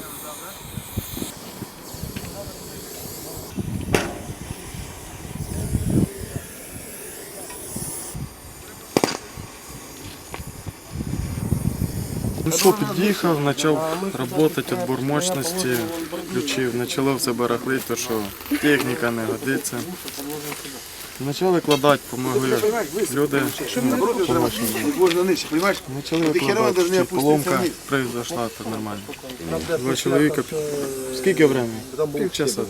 düşünüyoruz abi? Ну що, під'їхав, почав працювати відбор мощності, включив, почало все барахлити, то що техніка не годиться. Почали кладати, помогли люди, ну, помощні. Можно нынче, понимаешь? Почали Ты херово должны викладати, опуститься поломка вниз. произошла, то нормально. Два чоловіка, скільки времени? Півчаса.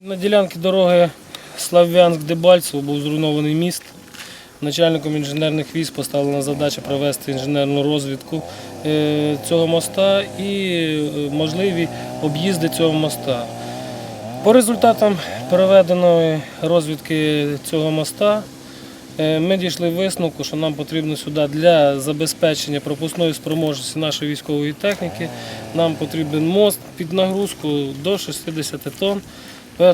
На ділянці дороги Слав'янськ-Дебальцево був зруйнований міст. Начальником інженерних військ поставлена задача провести інженерну розвідку е, цього моста і е, можливі об'їзди цього моста. По результатам проведеної розвідки цього моста е, ми дійшли висновку, що нам потрібно сюди для забезпечення пропускної спроможності нашої військової техніки. Нам потрібен мост під нагрузку до 60 тонн.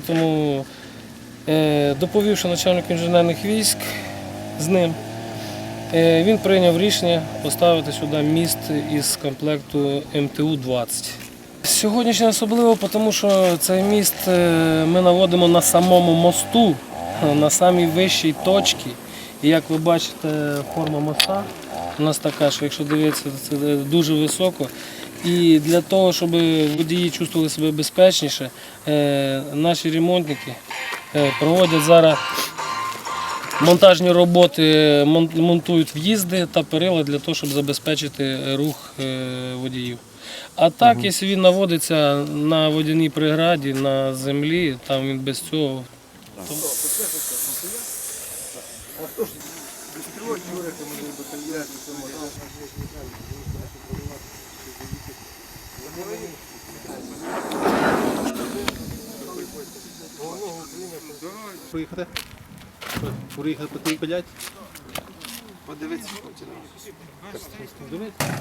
Тому, доповівши начальник інженерних військ з ним, е, він прийняв рішення поставити сюди міст із комплекту МТУ-20. Сьогоднішнє особливо, тому що цей міст е, ми наводимо на самому мосту, на самій вищій точці. І як ви бачите, форма моста у нас така, що якщо дивитися, це дуже високо. І для того, щоб водії чувствували себе безпечніше, е, наші ремонтники проводять зараз монтажні роботи, монтують в'їзди та перила для того, щоб забезпечити рух е, водіїв. А так, якщо він наводиться на водяній преграді, на землі, там він без цього. Проїхати? Проїхати по тим пилять? Подивіться, що. Дивіться.